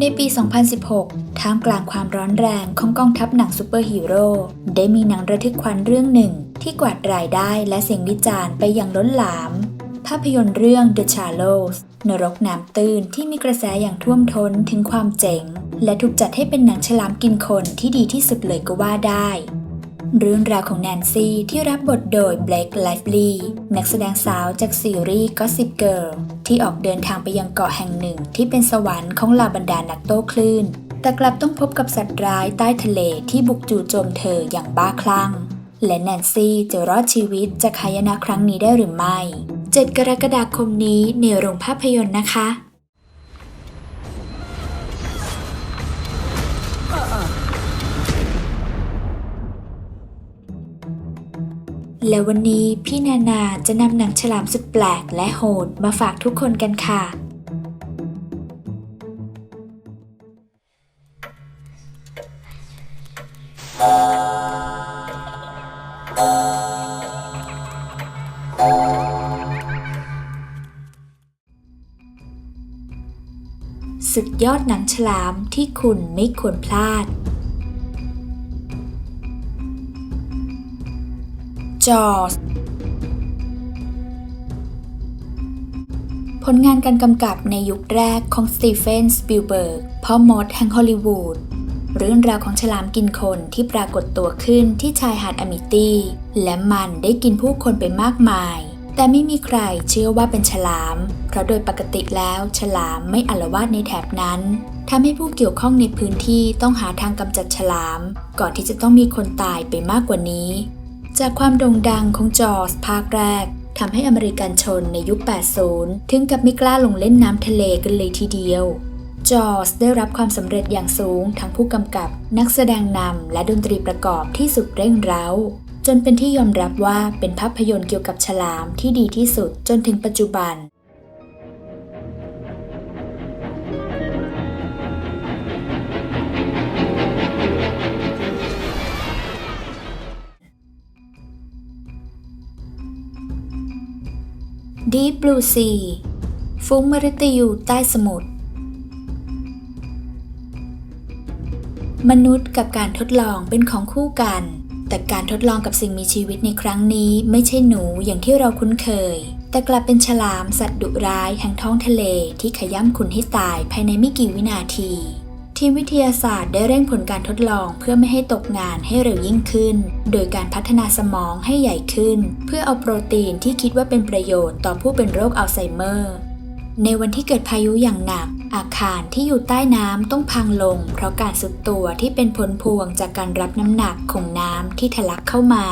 ในปี 2016 ท่ามกลางความร้อนแรงของกองทัพหนังซูเปอร์ฮีโร่ได้มีหนังระทึกขวัญเรื่องหนึ่ง ที่กวาดรายได้และเสียงวิจารณ์ไปอย่างล้นหลาม ภาพยนตร์เรื่อง The Shallows นรกน้ำตื้นที่มีกระแสอย่างท่วมท้นถึงความเจ๋ง และถูกจัดให้เป็นหนังฉลามกินคนที่ดีที่สุดเลยก็ว่าได้ เรื่องราวของแนนซี่ที่รับบทโดยเบลกไลฟ์ลีนักแสดงสาวจากซีรีส์ Gossip Girl ที่ออกเดินทางไปยังเกาะแห่งหนึ่งที่เป็นสวรรค์ของเหล่าบรรดานักโต้คลื่น แต่กลับต้องพบกับสัตว์ร้ายใต้ทะเลที่บุกจู่โจมเธออย่างบ้าคลั่ง และแนนซี่จะรอดชีวิตจากหายนะครั้งนี้ได้หรือไม่ 7 กรกฎาคมนี้ในโรงภาพยนตร์นะคะ และวันนี้พี่นานาจะนำหนังฉลามสุดแปลกและโหดมาฝากทุกคนกันค่ะ สุดยอดหนังฉลามที่คุณไม่ควรพลาด จอสผลงานการกำกับในยุคแรกของสตีเฟนสปิลเบิร์กพ่อมดแห่งฮอลลีวูดเรื่องราวของฉลามกินคนที่ปรากฏตัวขึ้นที่ชายหาดอมิตี้ และมันได้กินผู้คนไปมากมาย แต่ไม่มีใครเชื่อว่าเป็นฉลาม เพราะโดยปกติแล้วฉลามไม่อลวาดในแถบนั้นทำให้ผู้เกี่ยวข้องในพื้นที่ต้องหาทางกำจัดฉลาม ก่อนที่จะต้องมีคนตายไปมากกว่านี้ จากความโด่งดังของจอร์สภาคแรกทำให้อเมริกันชนในยุค 80 ถึงกับไม่กล้าลงเล่นน้ำทะเลกันเลยทีเดียว จอร์สได้รับความสำเร็จอย่างสูงทั้งผู้กำกับ นักแสดงนำและดนตรีประกอบที่สุดเร่งเร้า จนเป็นที่ยอมรับว่าเป็นภาพยนตร์เกี่ยวกับฉลามที่ดีที่สุดจนถึงปัจจุบัน Deep Blue Sea ฟุ้งมฤตยูใต้สมุทร มนุษย์กับการทดลองเป็นของคู่กัน แต่การทดลองกับสิ่งมีชีวิตในครั้งนี้ไม่ใช่หนูอย่างที่เราคุ้นเคย แต่กลับเป็นฉลามสัตว์ดุร้ายแห่งท้องทะเลที่ขย้ำคุณให้ตายภายในไม่กี่วินาที ทีมวิทยาศาสตร์ได้เร่งผลการทดลองเพื่อไม่ให้ตกงานให้เร็วยิ่งขึ้น โดยการพัฒนาสมองให้ใหญ่ขึ้น เพื่อเอาโปรตีนที่คิดว่าเป็นประโยชน์ต่อผู้เป็นโรคอัลไซเมอร์ ในวันที่เกิดพายุอย่างหนัก อาคารที่อยู่ใต้น้ำต้องพังลง เพราะการสุดตัวที่เป็นผลพวงจากการรับน้ำหนักของน้ำที่ทะลักเข้ามา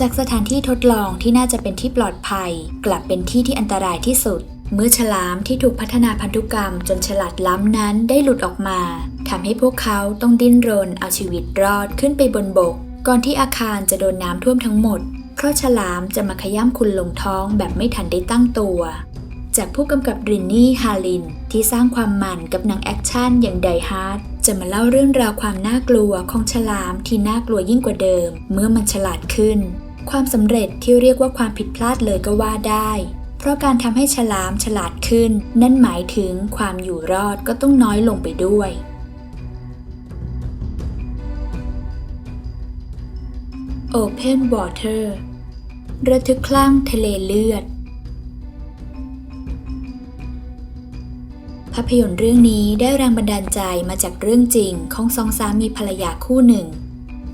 จากสถานที่ทดลองที่น่าจะเป็นที่ปลอดภัย กลับเป็นที่ที่อันตรายที่สุด เมื่อฉลามที่ถูกพัฒนาพันธุกรรมจนฉลาดล้ำนั้นได้หลุดออกมาทำให้พวกเขาต้องดิ้นรนเอาชีวิตรอดขึ้นไปบนบก ก่อนที่อาคารจะโดนน้ำท่วมทั้งหมด เพราะฉลามจะมาขย้ำคุณลงท้องแบบไม่ทันได้ตั้งตัว จากผู้กำกับรินนี่ฮาลิน ที่สร้างความมันกับหนังแอคชั่นอย่างไดฮาร์ดจะมาเล่าเรื่องราวความน่ากลัวของฉลามที่น่ากลัวยิ่งกว่าเดิม เมื่อมันฉลาดขึ้น ความสำเร็จที่เรียกว่าความผิดพลาดเลยก็ว่าได้ เพราะการทำให้ฉลามฉลาดขึ้น นั่นหมายถึงความอยู่รอดก็ต้องน้อยลงไปด้วย Open Water ระทึกคลั่งทะเลเลือด ภาพยนตร์เรื่องนี้ได้แรงบันดาลใจมาจากเรื่องจริงของสองสามีภรรยาคู่หนึ่ง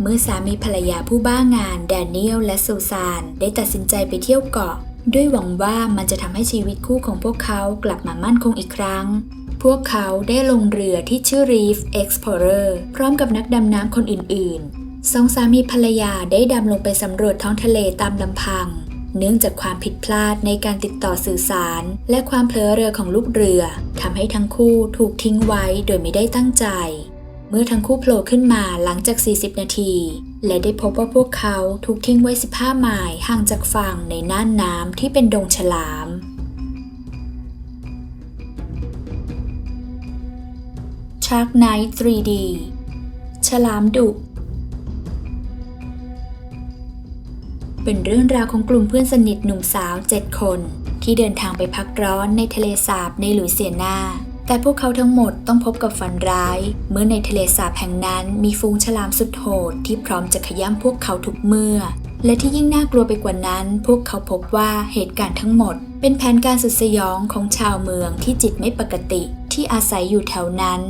เมื่อสามีภรรยาผู้บ้างานแดเนียลและซูซานได้ตัดสินใจไปเที่ยวเกาะ ด้วยหวังว่ามันจะทำให้ชีวิตคู่ของพวกเขากลับมามั่นคงอีกครั้ง พวกเขาได้ลงเรือที่ชื่อ Reef Explorer พร้อมกับนักดำน้ำคนอื่นๆ สองสามีภรรยาได้ดำลงไปสำรวจท้องทะเลตามลำพัง เนื่องจากความผิดพลาดในการติดต่อสื่อสาร และความเพลอเรือของลูกเรือทำให้ทั้งคู่ถูกทิ้งไว้โดยไม่ได้ตั้งใจ เมื่อทั้งคู่โผล่ขึ้นมาหลังจาก 40 นาที และได้พบว่าพวกเขาถูกทิ้งไว้ 15 ไมล์ห่างจากฝั่งในน่านน้ำที่เป็นดงฉลาม Shark Night 3D ฉลามดุ เป็นเรื่องราวของกลุ่มเพื่อนสนิทหนุ่มสาว 7 คน ที่เดินทางไปพักร้อนในทะเลสาบในหลุยเซียนา แต่พวกเขาทั้งหมดต้องพบกับฝันร้าย เมื่อในทะเลสาบแห่งนั้นมีฝูงฉลามสุดโหดที่พร้อมจะขย้ำพวกเขาทุกเมื่อ และที่ยิ่งน่ากลัวไปกว่านั้น พวกเขาพบว่าเหตุการณ์ทั้งหมด เป็นแผนการสุดสยองของชาวเมืองที่จิตไม่ปกติที่อาศัยอยู่แถวนั้น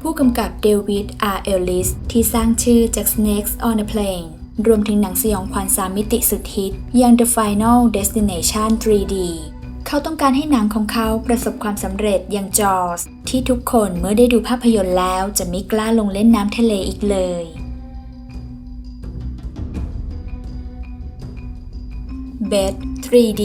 ผู้กำกับเดวิดอาร์เอลลิสที่สร้างชื่อจาก Snakes on a Plane รวมถึงหนังสยองขวัญสามมิติสุดฮิตอย่าง The Final Destination 3D เขาต้องการให้หนังของเขาประสบความสำเร็จอย่างจอสที่ทุกคนเมื่อได้ดูภาพยนตร์แล้วจะไม่กล้าลงเล่นน้ำทะเลอีกเลย b e d 3D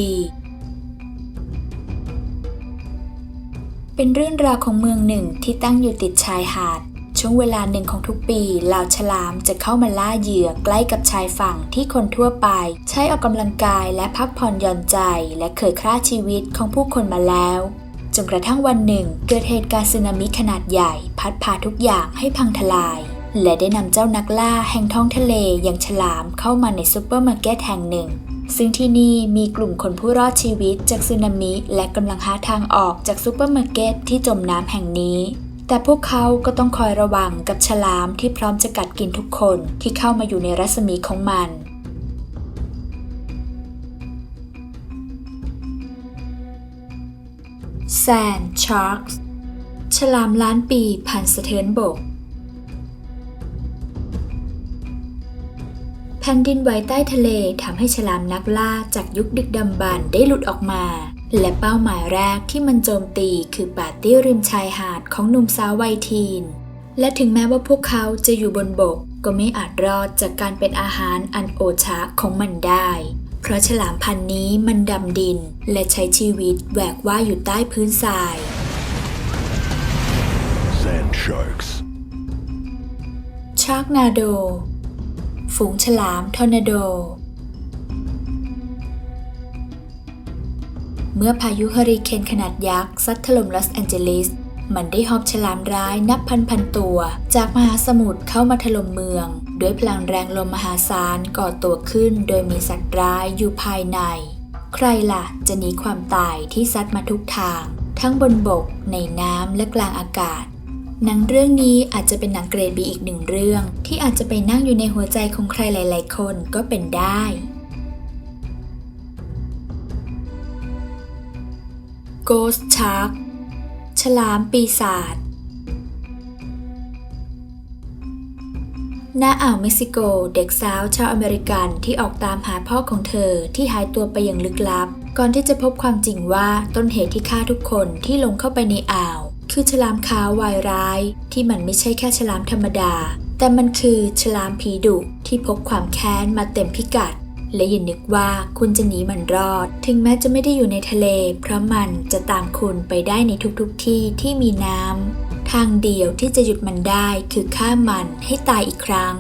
เป็นเรื่องราวของเมืองหนึ่งที่ตั้งอยู่ติดชายหาด ช่วงเวลาหนึ่งของทุกปีเหล่าฉลามจะเข้ามาล่าเหยื่อใกล้กับชายฝั่งที่คนทั่วไป ใช้ออกกำลังกายและพักผ่อนหย่อนใจ และเคยฆ่าชีวิตของผู้คนมาแล้วจนกระทั่งวันหนึ่ง เกิดเหตุการณ์สึนามิขนาดใหญ่ พัดพาทุกอย่างให้พังทลาย และได้นำเจ้านักล่าแห่งท้องทะเลอย่างฉลามเข้ามาในซูเปอร์มาร์เก็ตแห่งหนึ่ง ซึ่งที่นี่มีกลุ่มคนผู้รอดชีวิตจากสึนามิ และกำลังหาทางออกจากซูเปอร์มาร์เก็ตที่จมน้ำแห่งนี้ แต่พวกเขาก็ต้องคอยระวังกับฉลามที่พร้อมจะกัดกินทุกคนที่เข้ามาอยู่ในรัศมีของมันแซนชาร์กฉลามล้านปีผ่านสะเทือนบก แผ่นดินไหวใต้ทะเลทำให้ฉลามนักล่าจากยุคดึกดำบรรได้หลุดออกมา และเป้าหมายแรกที่มันโจมตีคือปาร์ตี้ริมชายหาดของหนุ่มสาววัยทีน และถึงแม้ว่าพวกเขาจะอยู่บนบกก็ไม่อาจรอดจากการเป็นอาหารอันโอชะของมันได้ เพราะฉลามพันธุ์นี้มันดำดินและใช้ชีวิตแหวกว่ายอยู่ใต้พื้นทราย Sand sharks. ชาร์กนาโด ฝูงฉลามทอร์นาโด เมื่อพายุเฮอริเคนขนาดยักษ์ซัดถล่มลอสแอนเจลิส มันได้หอบฉลามร้ายนับพันพันตัว จากมหาสมุทรเข้ามาถล่มเมือง ด้วยพลังแรงลมมหาศาลก่อตัวขึ้น โดยมีสัตว์ร้ายอยู่ภายใน ใครล่ะ จะหนีความตายที่ซัดมาทุกทาง ทั้งบนบก ในน้ำและกลางอากาศหนังเรื่องนี้อาจจะเป็นหนังเกรดบีอีกหนึ่งเรื่อง ที่อาจจะไปนั่งอยู่ในหัวใจของใครหลาย ๆ คนก็เป็นได้ Ghost Shark ฉลามปีศาจณอ่าวเม็กซิโกเด็กสาวชาวอเมริกันที่ออกตามหาพ่อของเธอที่หายตัวไปอย่างลึกลับ ก่อนที่จะพบความจริงว่าต้นเหตุที่ฆ่าทุกคนที่ลงเข้าไปในอ่าว คือฉลามขาววายร้าย ที่มันไม่ใช่แค่ฉลามธรรมดา แต่มันคือฉลามผีดุที่พกความแค้นมาเต็มพิกัด และอย่านึกว่าคุณจะหนีมันรอด ถึงแม้จะไม่ได้อยู่ในทะเล เพราะมันจะตามคุณไปได้ในทุกๆทที่ที่มีน้ำ ทางเดียวที่จะหยุดมันได้คือฆ่ามันให้ตายอีกครั้ง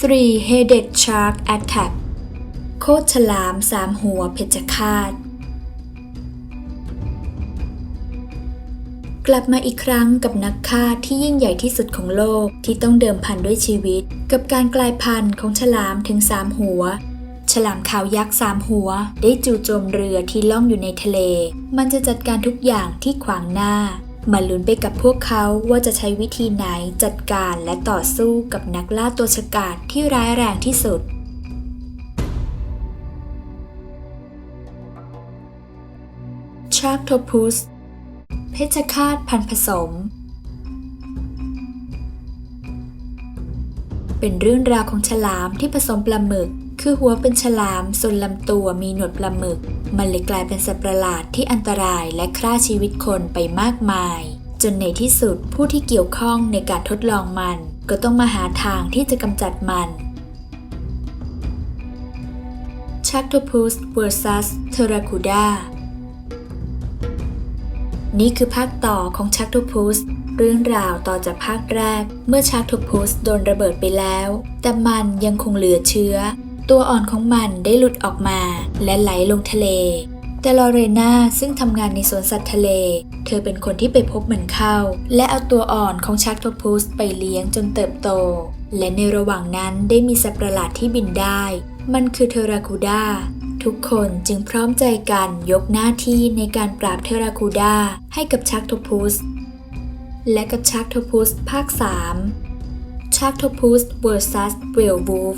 Three-headed shark attack โคตรฉลามสามหัวเพชฌฆาต กลับมาอีกครั้งกับนักฆ่าที่ยิ่งใหญ่ที่สุดของโลกที่ต้องเดิมพันด้วยชีวิต กับการกลายพันธุ์ของฉลามถึงสามหัว ฉลามขาวยักษ์สามหัว ได้จู่โจมเรือที่ล่องอยู่ในทะเล มันจะจัดการทุกอย่างที่ขวางหน้ามาลุ้นไปกับพวกเขาว่าจะใช้วิธีไหนจัดการและต่อสู้กับนักล่าตัวฉกาจที่ร้ายแรงที่สุดชาร์กโทพุส เพชฌฆาตพันผสม เป็นเรื่องราวของฉลามที่ผสมปลาหมึก คือหัวเป็นฉลาม ส่วนลำตัวมีหนวดปลาหมึก มันเลยกลายเป็นสัตว์ประหลาดที่อันตรายและฆ่าชีวิตคนไปมากมาย จนในที่สุดผู้ที่เกี่ยวข้องในการทดลองมัน ก็ต้องมาหาทางที่จะกำจัดมันชักโทพุส vs เทราคูดา นี่คือภาคต่อของชักโทพุสเรื่องราวต่อจากภาคแรก เมื่อชักโทพุสโดนระเบิดไปแล้ว แต่มันยังคงเหลือเชื้อ ตัวอ่อนของมันได้หลุดออกมาและไหลลงทะเล แต่ลอเรนาซึ่งทำงานในสวนสัตว์ทะเล เธอเป็นคนที่ไปพบมันเข้า และเอาตัวอ่อนของชักโทพุสไปเลี้ยงจนเติบโต และในระหว่างนั้นได้มีสัตว์ประหลาดที่บินได้ มันคือเทราคูดา ทุกคนจึงพร้อมใจกันยกหน้าที่ในการปราบเทราคูดาให้กับชักโทพุส และกับชักโทพุสภาค 3 ชักโทพุส vs เวลวูฟ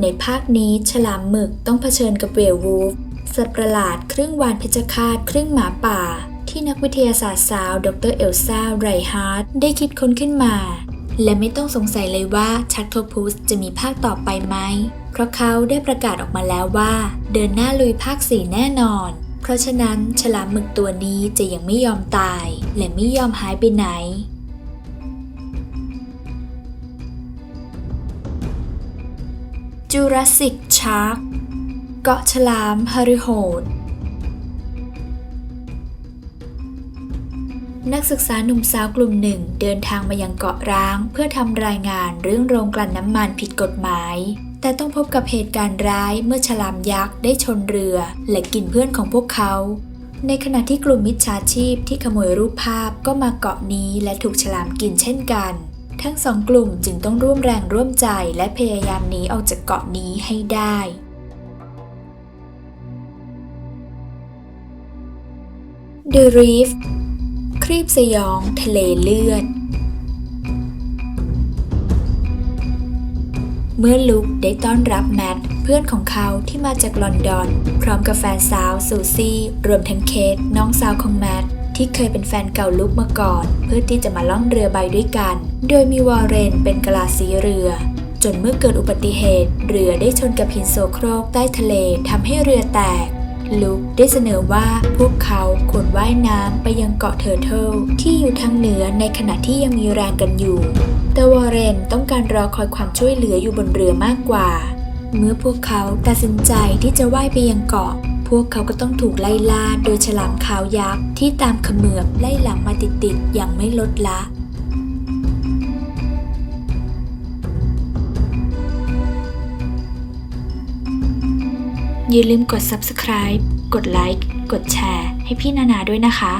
ในภาคนี้ฉลามหมึกต้องเผชิญกับเวลวูฟสัตว์ประหลาดครึ่งวานเพชฌฆาตครึ่งหมาป่า ที่นักวิทยาศาสตร์สาว ดรเอลซ่าไรฮาร์ดได้คิดค้นขึ้นมา และไม่ต้องสงสัยเลยว่าชักโทพุสจะมีภาคต่อไปไหม เพราะเขาได้ประกาศออกมาแล้วว่า เดินหน้าลุยภาค4แน่นอน เพราะฉะนั้นฉลามหมึกตัวนี้จะยังไม่ยอมตาย และไม่ยอมหายไปไหนจูราสสิกชาร์กเกาะฉลามฮาริโฮด นักศึกษาหนุ่มสาวกลุ่มหนึ่งเดินทางมายังเกาะร้าง เพื่อทำรายงานเรื่องโรงกลั่นน้ำมันผิดกฎหมาย แต่ต้องพบกับเหตุการณ์ร้ายเมื่อฉลามยักษ์ได้ชนเรือ และกินเพื่อนของพวกเขา ในขณะที่กลุ่มมิจฉาชีพที่ขโมยรูปภาพก็มาเกาะนี้และถูกฉลามกินเช่นกัน ทั้งสองกลุ่มจึงต้องร่วมแรงร่วมใจและพยายามหนีออกจากเกาะนี้ให้ได้ The Reef รีบสยองทะเลเลือด เมื่อลุกได้ต้อนรับแมทเพื่อนของเขาที่มาจากลอนดอน พร้อมกับแฟนสาวซูซี่ รวมทั้งเคทน้องสาวของแมทที่เคยเป็นแฟนเก่าลุกมาก่อน เพื่อที่จะมาล่องเรือใบด้วยกัน โดยมีวอร์เรนเป็นกลาสีเรือ จนเมื่อเกิดอุบัติเหตุ เรือได้ชนกับหินโซโครกใต้ทะเลทำให้เรือแตกลุกได้เสนอว่าพวก เขาควรว่ายน้ำไปยังเกาะเทอร์เทิลที่อยู่ทางเหนือในขณะที่ยังมีแรงกันอยู่ แต่วอร์เรนต้องการรอคอยความช่วยเหลืออยู่บนเรือมากกว่า เมื่อพวกเขาตัดสินใจที่จะว่ายไปยังเกาะ พวกเขาก็ต้องถูกไล่ล่าโดยฉลามขาวยักษ์ที่ตามเขมือบไล่หลังมาติดๆอย่างไม่ลดละอย่าลืมกด subscribe กดไลค์ กดแชร์ ให้พี่นานาด้วยนะคะ